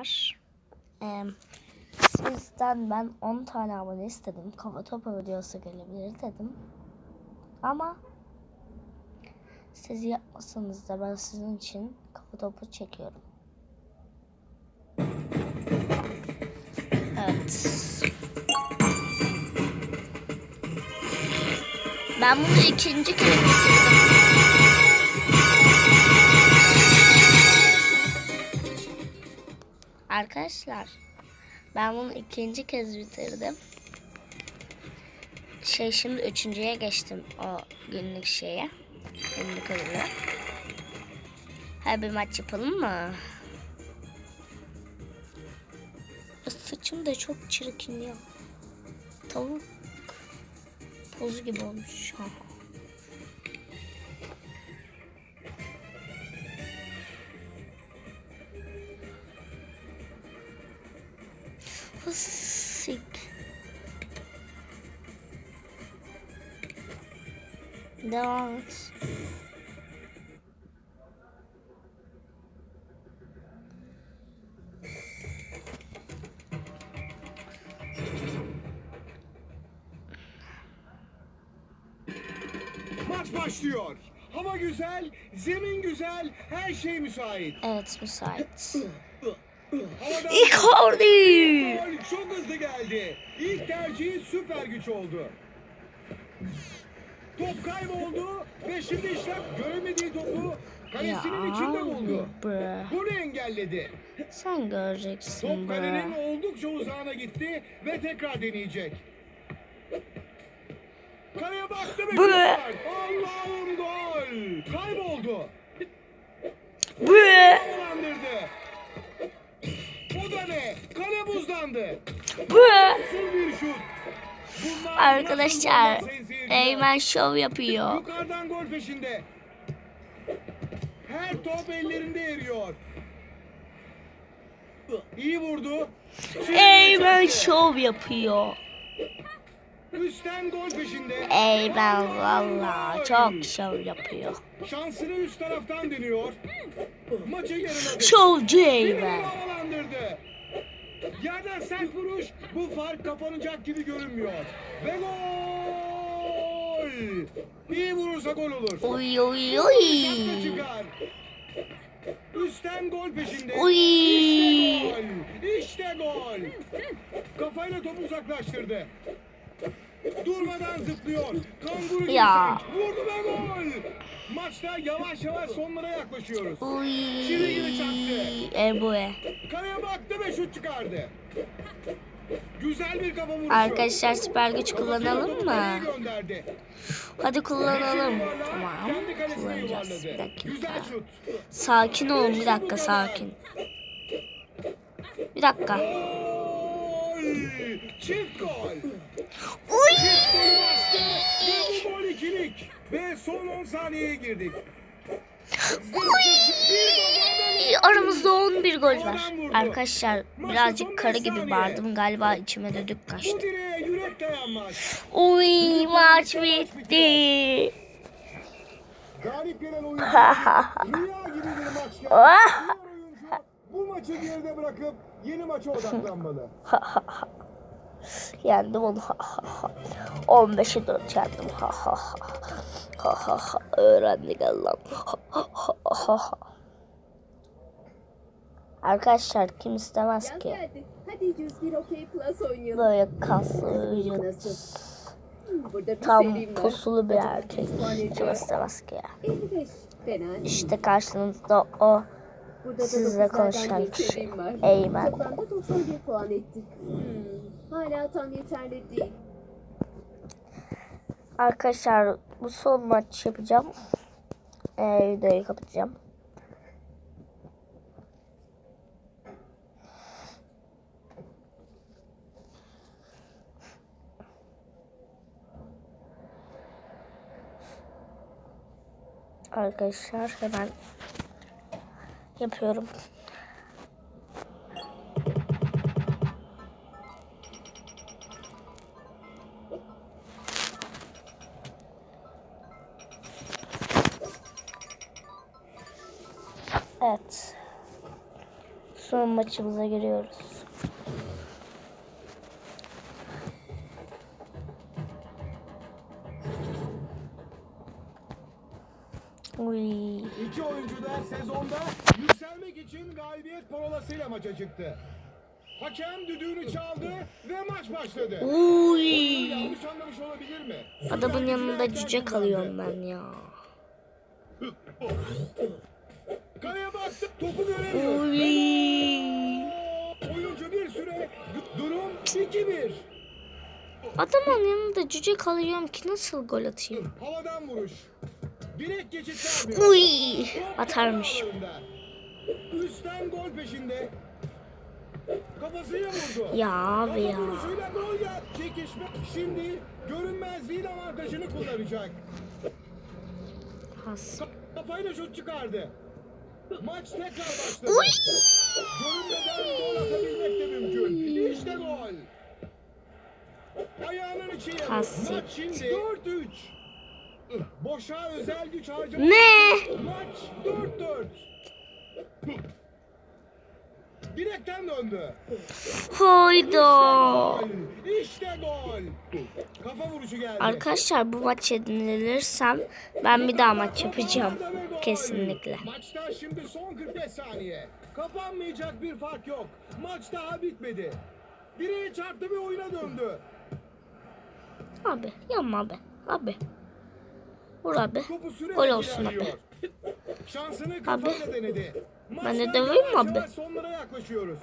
var. Ee, sizden ben 10 tane abone istedim. Kafa topu videosu gelebilir dedim. Ama siz yapmasanız da ben sizin için kafa topu çekiyorum. Evet. Ben bunu ikinci kez bitirdim. Arkadaşlar ben bunu ikinci kez bitirdim. Şey şimdi üçüncüye geçtim o günlük şeye. Günlük ödüle. Hadi bir maç yapalım mı? Saçım da çok çirkin ya. Tavuk pozu gibi olmuş. Ha. Devam et. Maç başlıyor. Hava güzel, zemin güzel, her şey müsait. Evet müsait. Icardi! gol çok hızlı geldi. İlk tercihi süper güç oldu. Top kayboldu ve şimdi işlem göremediği topu kalesinin içinde buldu. bre. Bunu engelledi. Sen göreceksin Top kalenin bre. oldukça uzağına gitti ve tekrar deneyecek. Kaleye baktı ve Bu var. Allah'ım gol. Kayboldu. Havalandırdı. Bu da ne? Kale buzlandı. Bunlar Arkadaşlar Eymen şov yapıyor. Yukarıdan gol peşinde. Her top ellerinde eriyor. İyi vurdu. Eymen şov yapıyor. Üstten gol peşinde. Eymen valla çok şov yapıyor. Şansını üst taraftan deniyor. Maçı yarıladı. Şovcu Eymen. Yerden sert vuruş. Bu fark kapanacak gibi görünmüyor. Ve gol! İyi vurursa gol olur. Vurursa uy. çıkar. Üstten gol peşinde. Uy. İşte gol. İşte gol. Kafayla topu uzaklaştırdı. Durmadan zıplıyor. Kanguru gibi Ya. Vurdu ve gol. Maçta yavaş yavaş sonlara yaklaşıyoruz. Uy. Çivi gibi çaktı. Ebue. Kaleye baktı ve şut çıkardı. Güzel bir kafa vuruşu. Arkadaşlar süper güç kullanalım mı? Hadi kullanalım. Tamam. Kullanacağız. Bir dakika. Sakin olun bir dakika sakin. Bir dakika. Çift gol. Uy. Çift bastı gol ikilik. Ve son 10 saniyeye girdik. Aramızda 11 gol var. Arkadaşlar birazcık karı gibi bağırdım. Galiba içime düdük kaçtı. Uy maç bitti. Galip gelen oyuncu rüya gibi bir maç geldi. Diğer oyuncu bu maçı geride bırakıp yeni maça odaklanmalı. Yendim onu. 15'e 4 yendim. Ha ha ha. Ha ha ha. Öğrendik Allah'ım. Ha ha ha ha. Arkadaşlar kim istemez ki. Hadi 101 OK Plus oynayalım. böyle kaslı vücut Hmm, tam pusulu bir erkek kim istemez ki ya. 55. Fena değil. İşte karşınızda o Burada da sizle konuşan kişi. Eymen. Toplamda 91 puan ettik. Hmm, hala tam yeterli değil. Arkadaşlar bu son maç yapacağım. Ee, videoyu kapatacağım. Arkadaşlar hemen yapıyorum. Evet. Son maçımıza giriyoruz. Uy. İki oyuncu da sezonda yükselmek için galibiyet parolasıyla maça çıktı. Hakem düdüğünü çaldı ve maç başladı. Uy. Yanlış anlamış olabilir mi? Adamın yanında cüce kalıyorum ben ya. Kaleye baktı, topu göremiyor. Oyuncu bir süre, durum 2-1. Adamın yanında cüce kalıyorum ki nasıl gol atayım? Havadan vuruş. Direkt geçit vermiyor. Uy. Atarmış. Üstten gol peşinde. Kafasıyla vurdu. Ya abi ya. Gol geldi. Çekişme. Şimdi görünmezliğin avantajını kullanacak. Has. Kafayla şut çıkardı. Maç tekrar başladı. Görünmeden gol atabilmek de mümkün. İşte gol. Ayağının içiyle. Has Maç şimdi 4-3. Boşa özel güç harcamak. Ne? Maç 4-4. Direkten döndü. Hayda. İşte gol. Kafa vuruşu geldi. Arkadaşlar bu maç yenilirsem ben bir daha maç yapacağım. Kesinlikle. Maçta şimdi son 45 saniye. Kapanmayacak bir fark yok. Maç daha bitmedi. Direğe çarptı ve oyuna döndü. Abi yapma abi. Abi. Vur abi. Gol olsun abi. Denedi. Ben de döveyim mi abi? yavaş Sonlara yaklaşıyoruz.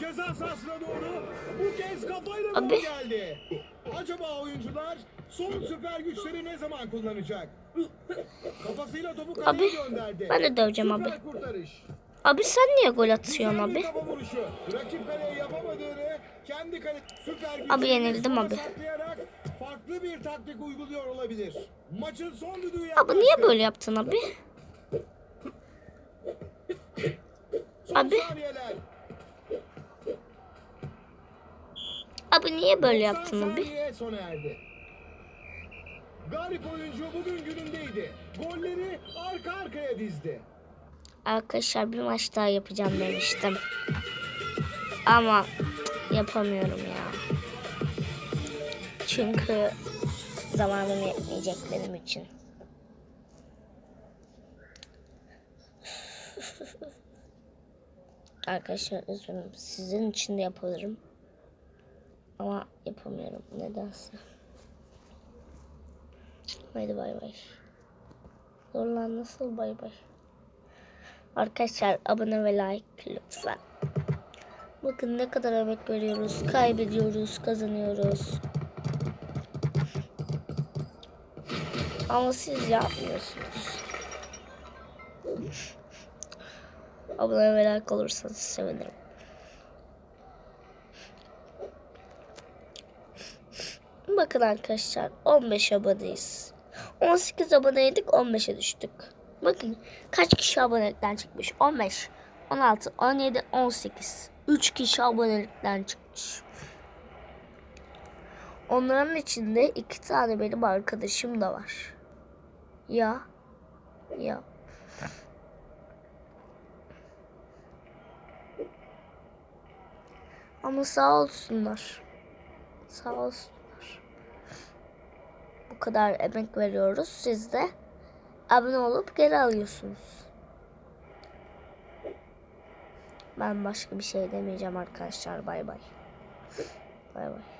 Ceza sahasına doğru bu kez kafayla Abi. geldi. Acaba oyuncular son süper güçleri ne zaman kullanacak? Kafasıyla topu kaleye Abi, gönderdi. ben de döveceğim Süper abi. kurtarış. Abi sen niye gol atıyorsun abi? Abi yenildim abi. Farklı bir taktik uyguluyor olabilir. Maçın son düdüğü Abi yaklaştı. niye böyle yaptın abi? Son Abi. saniyeler. Abi niye böyle 90 yaptın abi? sona erdi. Garip oyuncu bugün günündeydi. Golleri arka arkaya dizdi. Arkadaşlar bir maç daha yapacağım demiştim. Ama yapamıyorum ya. Çünkü zamanım yetmeyecek benim için. Arkadaşlar üzgünüm. Sizin için de yapabilirim. Ama yapamıyorum nedense. Haydi bay bay. Dur nasıl bay bay. Arkadaşlar abone ve like lütfen. Bakın ne kadar emek veriyoruz. Kaybediyoruz, kazanıyoruz. Ama siz yapmıyorsunuz. Abone ve like olursanız sevinirim. Bakın arkadaşlar 15 aboneyiz. 18 aboneydik 15'e düştük. Bakın kaç kişi abonelikten çıkmış? 15, 16, 17, 18. 3 kişi abonelikten çıkmış. Onların içinde iki tane benim arkadaşım da var. Ya. Ya. Ama sağ olsunlar. Sağ olsunlar. Bu kadar emek veriyoruz. Siz de abone olup geri alıyorsunuz. Ben başka bir şey demeyeceğim arkadaşlar. Bay bay. Bay bay.